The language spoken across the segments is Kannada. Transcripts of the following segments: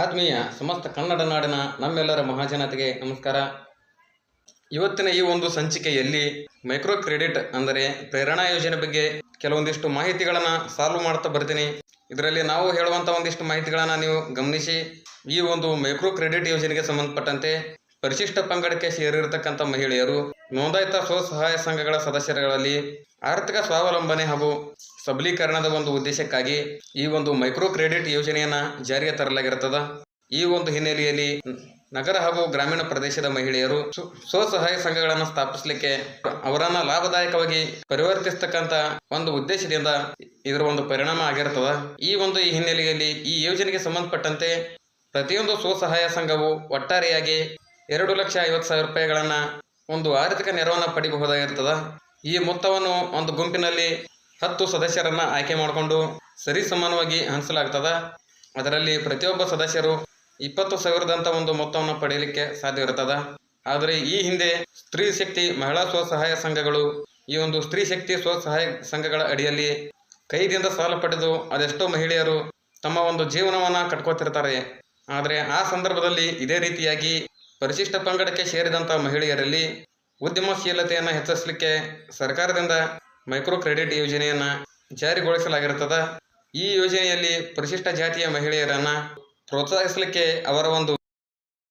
ಆತ್ಮೀಯ ಸಮಸ್ತ ಕನ್ನಡ ನಾಡಿನ ನಮ್ಮೆಲ್ಲರ ಮಹಾಜನತೆಗೆ ನಮಸ್ಕಾರ. ಇವತ್ತಿನ ಈ ಒಂದು ಸಂಚಿಕೆಯಲ್ಲಿ ಮೈಕ್ರೋ ಕ್ರೆಡಿಟ್ ಅಂದರೆ ಪ್ರೇರಣಾ ಯೋಜನೆ ಬಗ್ಗೆ ಕೆಲವೊಂದಿಷ್ಟು ಮಾಹಿತಿಗಳನ್ನು ಸಾಲ್ವ್ ಮಾಡ್ತಾ ಬರ್ತೀನಿ. ಇದರಲ್ಲಿ ನಾವು ಹೇಳುವಂಥ ಒಂದಿಷ್ಟು ಮಾಹಿತಿಗಳನ್ನು ನೀವು ಗಮನಿಸಿ. ಈ ಒಂದು ಮೈಕ್ರೋ ಕ್ರೆಡಿಟ್ ಯೋಜನೆಗೆ ಸಂಬಂಧಪಟ್ಟಂತೆ ಪರಿಶಿಷ್ಟ ಪಂಗಡಕ್ಕೆ ಸೇರಿರತಕ್ಕಂಥ ಮಹಿಳೆಯರು ನೋಂದಾಯಿತ ಸ್ವಸಹಾಯ ಸಂಘಗಳ ಸದಸ್ಯರುಗಳಲ್ಲಿ ಆರ್ಥಿಕ ಸ್ವಾವಲಂಬನೆ ಹಾಗೂ ಸಬಲೀಕರಣದ ಒಂದು ಉದ್ದೇಶಕ್ಕಾಗಿ ಈ ಒಂದು ಮೈಕ್ರೋ ಕ್ರೆಡಿಟ್ ಯೋಜನೆಯನ್ನ ಜಾರಿಗೆ ತರಲಾಗಿರುತ್ತದೆ. ಈ ಒಂದು ಹಿನ್ನೆಲೆಯಲ್ಲಿ ನಗರ ಹಾಗೂ ಗ್ರಾಮೀಣ ಪ್ರದೇಶದ ಮಹಿಳೆಯರು ಸ್ವ- ಸ್ವಸಹಾಯ ಸಂಘಗಳನ್ನು ಸ್ಥಾಪಿಸಲಿಕ್ಕೆ ಅವರನ್ನ ಲಾಭದಾಯಕವಾಗಿ ಪರಿವರ್ತಿಸ್ತಕ್ಕಂಥ ಒಂದು ಉದ್ದೇಶದಿಂದ ಇದರ ಒಂದು ಪರಿಣಾಮ ಆಗಿರ್ತದ. ಈ ಒಂದು ಹಿನ್ನೆಲೆಯಲ್ಲಿ ಈ ಯೋಜನೆಗೆ ಸಂಬಂಧಪಟ್ಟಂತೆ ಪ್ರತಿಯೊಂದು ಸ್ವಸಹಾಯ ಸಂಘವು ಒಟ್ಟಾರೆಯಾಗಿ ಎರಡು ಲಕ್ಷ ಐವತ್ತು ಸಾವಿರ ರೂಪಾಯಿಗಳನ್ನು ಒಂದು ಆರ್ಥಿಕ ನೆರವನ್ನು ಪಡಿಬಹುದಾಗಿರ್ತದೆ. ಈ ಮೊತ್ತವನ್ನು ಒಂದು ಗುಂಪಿನಲ್ಲಿ ಹತ್ತು ಸದಸ್ಯರನ್ನು ಆಯ್ಕೆ ಮಾಡಿಕೊಂಡು ಸರಿ ಸಮಾನವಾಗಿ ಹಂಚಲಾಗ್ತದ. ಅದರಲ್ಲಿ ಪ್ರತಿಯೊಬ್ಬ ಸದಸ್ಯರು ಇಪ್ಪತ್ತು ಸಾವಿರದಂಥ ಒಂದು ಮೊತ್ತವನ್ನು ಪಡೆಯಲಿಕ್ಕೆ ಸಾಧ್ಯ ಇರ್ತದ ಆದರೆ ಈ ಹಿಂದೆ ಸ್ತ್ರೀ ಶಕ್ತಿ ಮಹಿಳಾ ಸ್ವಸಹಾಯ ಸಂಘಗಳು ಈ ಒಂದು ಸ್ತ್ರೀ ಶಕ್ತಿ ಸ್ವಸಹಾಯ ಸಂಘಗಳ ಅಡಿಯಲ್ಲಿ ಕೈದಿಂದ ಸಾಲ ಪಡೆದು ಅದೆಷ್ಟೋ ಮಹಿಳೆಯರು ತಮ್ಮ ಒಂದು ಜೀವನವನ್ನು ಕಟ್ಕೋತಿರ್ತಾರೆ. ಆದರೆ ಆ ಸಂದರ್ಭದಲ್ಲಿ ಇದೇ ರೀತಿಯಾಗಿ ಪರಿಶಿಷ್ಟ ಪಂಗಡಕ್ಕೆ ಸೇರಿದಂಥ ಮಹಿಳೆಯರಲ್ಲಿ ಉದ್ಯಮಶೀಲತೆಯನ್ನು ಹೆಚ್ಚಿಸಲಿಕ್ಕೆ ಸರ್ಕಾರದಿಂದ ಮೈಕ್ರೋ ಕ್ರೆಡಿಟ್ ಯೋಜನೆಯನ್ನು ಜಾರಿಗೊಳಿಸಲಾಗಿರುತ್ತದೆ ಈ ಯೋಜನೆಯಲ್ಲಿ ಪರಿಶಿಷ್ಟ ಜಾತಿಯ ಮಹಿಳೆಯರನ್ನ ಪ್ರೋತ್ಸಾಹಿಸಲಿಕ್ಕೆ ಅವರ ಒಂದು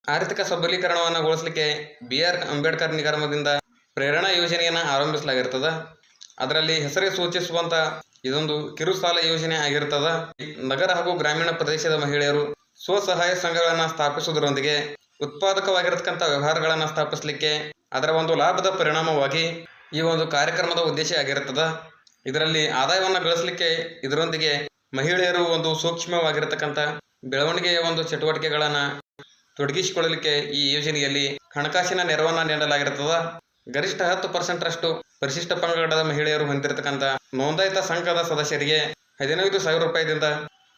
ಆರ್ಥಿಕ ಸಬಲೀಕರಣವನ್ನು ಗೊಳಿಸಲಿಕ್ಕೆ ಬಿ ಆರ್ ಅಂಬೇಡ್ಕರ್ ನಿಗಮದಿಂದ ಪ್ರೇರಣಾ ಯೋಜನೆಯನ್ನು ಆರಂಭಿಸಲಾಗಿರ್ತದೆ. ಅದರಲ್ಲಿ ಹೆಸರೇ ಸೂಚಿಸುವಂಥ ಇದೊಂದು ಕಿರು ಸಾಲ ಯೋಜನೆ ಆಗಿರ್ತದ. ನಗರ ಹಾಗೂ ಗ್ರಾಮೀಣ ಪ್ರದೇಶದ ಮಹಿಳೆಯರು ಸ್ವಸಹಾಯ ಸಂಘಗಳನ್ನು ಸ್ಥಾಪಿಸುವುದರೊಂದಿಗೆ ಉತ್ಪಾದಕವಾಗಿರತಕ್ಕಂಥ ವ್ಯವಹಾರಗಳನ್ನು ಸ್ಥಾಪಿಸಲಿಕ್ಕೆ ಅದರ ಒಂದು ಲಾಭದ ಪರಿಣಾಮವಾಗಿ ಈ ಒಂದು ಕಾರ್ಯಕ್ರಮದ ಉದ್ದೇಶ ಆಗಿರುತ್ತದೆ. ಇದರಲ್ಲಿ ಆದಾಯವನ್ನು ಗಳಿಸಲಿಕ್ಕೆ ಇದರೊಂದಿಗೆ ಮಹಿಳೆಯರು ಒಂದು ಸೂಕ್ಷ್ಮವಾಗಿರತಕ್ಕಂಥ ಬೆಳವಣಿಗೆಯ ಒಂದು ಚಟುವಟಿಕೆಗಳನ್ನು ತೊಡಗಿಸಿಕೊಳ್ಳಲಿಕ್ಕೆ ಈ ಯೋಜನೆಯಲ್ಲಿ ಹಣಕಾಸಿನ ನೆರವನ್ನು ನೀಡಲಾಗಿರುತ್ತದೆ. ಗರಿಷ್ಠ ಹತ್ತು ಪರ್ಸೆಂಟ್ರಷ್ಟು ಪರಿಶಿಷ್ಟ ಪಂಗಡದ ಮಹಿಳೆಯರು ಹೊಂದಿರತಕ್ಕಂಥ ನೋಂದಾಯಿತ ಸಂಘದ ಸದಸ್ಯರಿಗೆ ಹದಿನೈದು ಸಾವಿರ ರೂಪಾಯಿದಿಂದ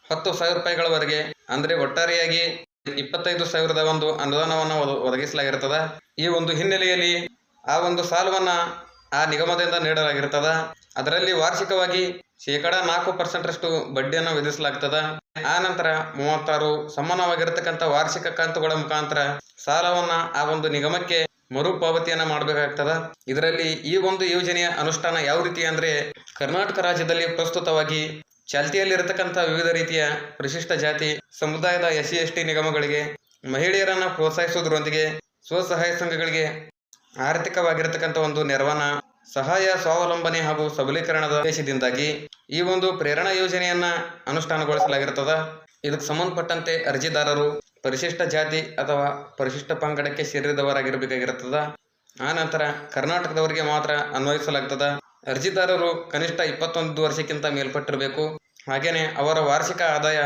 ಹತ್ತು ಸಾವಿರ ರೂಪಾಯಿಗಳವರೆಗೆ, ಅಂದರೆ ಒಟ್ಟಾರೆಯಾಗಿ ಇಪ್ಪತ್ತೈದು ಸಾವಿರದ ಒಂದು ಅನುದಾನವನ್ನು ಒದ- ಒದಗಿಸಲಾಗಿರ್ತದ. ಈ ಒಂದು ಹಿನ್ನೆಲೆಯಲ್ಲಿ ಆ ಒಂದು ಸಾಲವನ್ನ ಆ ನಿಗಮದಿಂದ ನೀಡಲಾಗಿರ್ತದ. ಅದರಲ್ಲಿ ವಾರ್ಷಿಕವಾಗಿ ಶೇಕಡ ನಾಲ್ಕು ಪರ್ಸೆಂಟ್ರಷ್ಟು ಬಡ್ಡಿಯನ್ನು ವಿಧಿಸಲಾಗ್ತದ. ಆ ನಂತರ ಮೂವತ್ತಾರು ಸಮಾನವಾಗಿರತಕ್ಕಂಥ ವಾರ್ಷಿಕ ಕಂತುಗಳ ಮುಖಾಂತರ ಸಾಲವನ್ನ ಆ ಒಂದು ನಿಗಮಕ್ಕೆ ಮರುಪಾವತಿಯನ್ನ ಮಾಡಬೇಕಾಗ್ತದ. ಇದರಲ್ಲಿ ಈ ಒಂದು ಯೋಜನೆಯ ಅನುಷ್ಠಾನ ಯಾವ ರೀತಿ ಅಂದ್ರೆ ಕರ್ನಾಟಕ ರಾಜ್ಯದಲ್ಲಿ ಪ್ರಸ್ತುತವಾಗಿ ಚಾಲ್ತಿಯಲ್ಲಿರತಕ್ಕಂಥ ವಿವಿಧ ರೀತಿಯ ಪರಿಶಿಷ್ಟ ಜಾತಿ ಸಮುದಾಯದ ಎಸ್ ಸಿ ಎಸ್ ನಿಗಮಗಳಿಗೆ, ಮಹಿಳೆಯರನ್ನ ಪ್ರೋತ್ಸಾಹಿಸುವುದರೊಂದಿಗೆ ಸ್ವಸಹಾಯ ಸಂಘಗಳಿಗೆ ಆರ್ಥಿಕವಾಗಿರತಕ್ಕಂಥ ಒಂದು ನೆರವನ್ನ, ಸಹಾಯ, ಸ್ವಾವಲಂಬನೆ ಹಾಗೂ ಸಬಲೀಕರಣದ ಉದ್ದೇಶದಿಂದಾಗಿ ಈ ಒಂದು ಪ್ರೇರಣಾ ಯೋಜನೆಯನ್ನ ಅನುಷ್ಠಾನಗೊಳಿಸಲಾಗಿರ್ತದ. ಇದಕ್ಕೆ ಸಂಬಂಧಪಟ್ಟಂತೆ ಅರ್ಜಿದಾರರು ಪರಿಶಿಷ್ಟ ಜಾತಿ ಅಥವಾ ಪರಿಶಿಷ್ಟ ಪಂಗಡಕ್ಕೆ ಸೇರಿದವರಾಗಿರಬೇಕಾಗಿರ್ತದ. ಆ ನಂತರ ಕರ್ನಾಟಕದವರಿಗೆ ಮಾತ್ರ ಅನ್ವಯಿಸಲಾಗ್ತದ. ಅರ್ಜಿದಾರರು ಕನಿಷ್ಠ ಇಪ್ಪತ್ತೊಂದು ವರ್ಷಕ್ಕಿಂತ ಮೇಲ್ಪಟ್ಟಿರಬೇಕು. ಹಾಗೇನೆ ಅವರ ವಾರ್ಷಿಕ ಆದಾಯ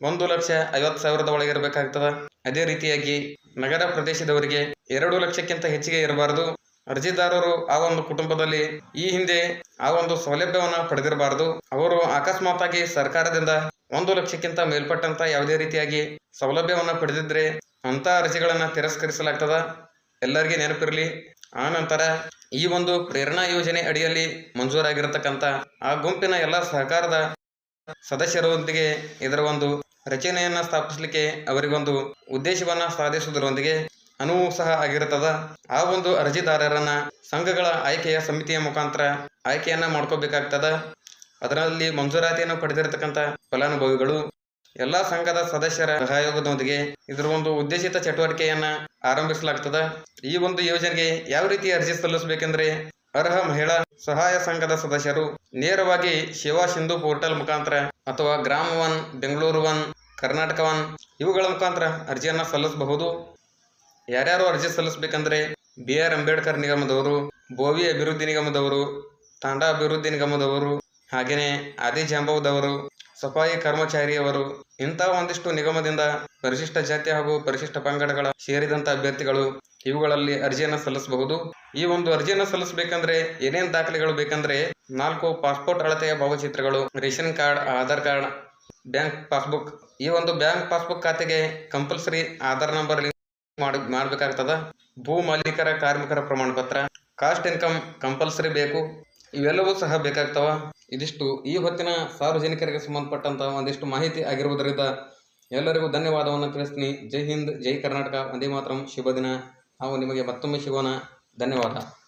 ಒಂದು ಲಕ್ಷ ಐವತ್ತು ಸಾವಿರದ ಒಳಗಿರಬೇಕಾಗ್ತದ ಅದೇ ರೀತಿಯಾಗಿ ನಗರ ಪ್ರದೇಶದವರಿಗೆ ಎರಡು ಲಕ್ಷಕ್ಕಿಂತ ಹೆಚ್ಚಿಗೆ ಇರಬಾರದು. ಅರ್ಜಿದಾರರು ಆ ಒಂದು ಕುಟುಂಬದಲ್ಲಿ ಈ ಹಿಂದೆ ಆ ಒಂದು ಸೌಲಭ್ಯವನ್ನು ಪಡೆದಿರಬಾರದು. ಅವರು ಅಕಸ್ಮಾತ್ತಾಗಿ ಸರ್ಕಾರದಿಂದ ಒಂದು ಲಕ್ಷಕ್ಕಿಂತ ಮೇಲ್ಪಟ್ಟಂತ ಯಾವುದೇ ರೀತಿಯಾಗಿ ಸೌಲಭ್ಯವನ್ನು ಪಡೆದಿದ್ರೆ ಅಂತ ಅರ್ಜಿಗಳನ್ನ ತಿರಸ್ಕರಿಸಲಾಗ್ತದ. ಎಲ್ಲರಿಗೆ ನೆನಪಿರಲಿ, ಆ ನಂತರ ಈ ಒಂದು ಪ್ರೇರಣಾ ಯೋಜನೆ ಅಡಿಯಲ್ಲಿ ಮಂಜೂರಾಗಿರತಕ್ಕಂತ ಆ ಗುಂಪಿನ ಎಲ್ಲ ಸಹಕಾರದ ಸದಸ್ಯರೊಂದಿಗೆ ಇದರ ಒಂದು ರಚನೆಯನ್ನ ಸ್ಥಾಪಿಸಲಿಕ್ಕೆ ಅವರಿಗೊಂದು ಉದ್ದೇಶವನ್ನ ಸಾಧಿಸುವುದರೊಂದಿಗೆ ಅನುವು ಸಹ ಆಗಿರುತ್ತದ. ಆ ಒಂದು ಅರ್ಜಿದಾರರನ್ನ ಸಂಘಗಳ ಆಯ್ಕೆಯ ಸಮಿತಿಯ ಮುಖಾಂತರ ಆಯ್ಕೆಯನ್ನ ಮಾಡ್ಕೋಬೇಕಾಗ್ತದ. ಅದರಲ್ಲಿ ಮಂಜೂರಾತಿಯನ್ನು ಪಡೆದಿರತಕ್ಕಂಥ ಫಲಾನುಭವಿಗಳು, ಎಲ್ಲಾ ಸಂಘದ ಸದಸ್ಯರ ಸಹಯೋಗದೊಂದಿಗೆ ಇದರ ಒಂದು ಉದ್ದೇಶಿತ ಚಟುವಟಿಕೆಯನ್ನ ಆರಂಭಿಸಲಾಗ್ತದ. ಈ ಒಂದು ಯೋಜನೆಗೆ ಯಾವ ರೀತಿ ಅರ್ಜಿ ಸಲ್ಲಿಸಬೇಕೆಂದ್ರೆ ಅರ್ಹ ಮಹಿಳಾ ಸಹಾಯ ಸಂಘದ ಸದಸ್ಯರು ನೇರವಾಗಿ ಸೇವಾ ಸಿಂಧು ಪೋರ್ಟಲ್ ಮುಖಾಂತರ ಅಥವಾ Grama one Bengaluru one Karnataka one ಇವುಗಳ ಮುಖಾಂತರ ಅರ್ಜಿಯನ್ನು ಸಲ್ಲಿಸಬಹುದು. ಯಾರ್ಯಾರು ಅರ್ಜಿ ಸಲ್ಲಿಸಬೇಕಂದ್ರೆ ಬಿ ಆರ್ ಅಂಬೇಡ್ಕರ್ ನಿಗಮದವರು ಬೋವಿ ಅಭಿವೃದ್ಧಿ ನಿಗಮದವರು, ತಾಂಡಾ ಅಭಿವೃದ್ಧಿ ನಿಗಮದವರು ಹಾಗೆಯೇ ಆದಿ ಜಾಂಬವದವರು ಸಫಾಯಿ ಕರ್ಮಚಾರಿಯವರು ಇಂತಹ ಒಂದಿಷ್ಟು ನಿಗಮದಿಂದ ಪರಿಶಿಷ್ಟ ಜಾತಿ ಹಾಗೂ ಪರಿಶಿಷ್ಟ ಪಂಗಡಗಳ ಸೇರಿದಂತ ಅಭ್ಯರ್ಥಿಗಳು ಇವುಗಳಲ್ಲಿ ಅರ್ಜಿಯನ್ನು ಸಲ್ಲಿಸಬಹುದು. ಈ ಒಂದು ಅರ್ಜಿಯನ್ನು ಸಲ್ಲಿಸಬೇಕಂದ್ರೆ ಏನೇನ್ ದಾಖಲೆಗಳು ಬೇಕಂದ್ರೆ ನಾಲ್ಕು ಪಾಸ್ಪೋರ್ಟ್ ಅಳತೆಯ ಭಾವಚಿತ್ರಗಳು, ration card, Aadhaar card, bank passbook. ಈ ಒಂದು ಬ್ಯಾಂಕ್ ಪಾಸ್ಬುಕ್ ಖಾತೆಗೆ ಕಂಪಲ್ಸರಿ ಆಧಾರ್ ನಂಬರ್ ಲಿಂಕ್ ಮಾಡ, ಮಾಡಬೇಕಾಗ್ತದ. ಭೂ ಮಾಲೀಕರ ಕಾರ್ಮಿಕರ ಪ್ರಮಾಣ ಪತ್ರ ಕಾಸ್ಟ್ ಇನ್ಕಮ್ ಕಂಪಲ್ಸರಿ ಬೇಕು. ಇವೆಲ್ಲವೂ ಸಹ ಬೇಕಾಗ್ತವ. ಇದಿಷ್ಟು ಈ ಹೊತ್ತಿನ ಸಾರ್ವಜನಿಕರಿಗೆ ಸಂಬಂಧಪಟ್ಟಂತಹ ಒಂದಿಷ್ಟು ಮಾಹಿತಿ ಆಗಿರುವುದರಿಂದ ಎಲ್ಲರಿಗೂ ಧನ್ಯವಾದವನ್ನು ತಿಳಿಸ್ತೀನಿ. ಜೈ ಹಿಂದ್, ಜೈ ಕರ್ನಾಟಕ. ಒಂದೇ ಮಾತ್ರಂ. ಶುಭ ದಿನ. ನಾವು ನಿಮಗೆ ಮತ್ತೊಮ್ಮೆ ಶಿವನ ಧನ್ಯವಾದ.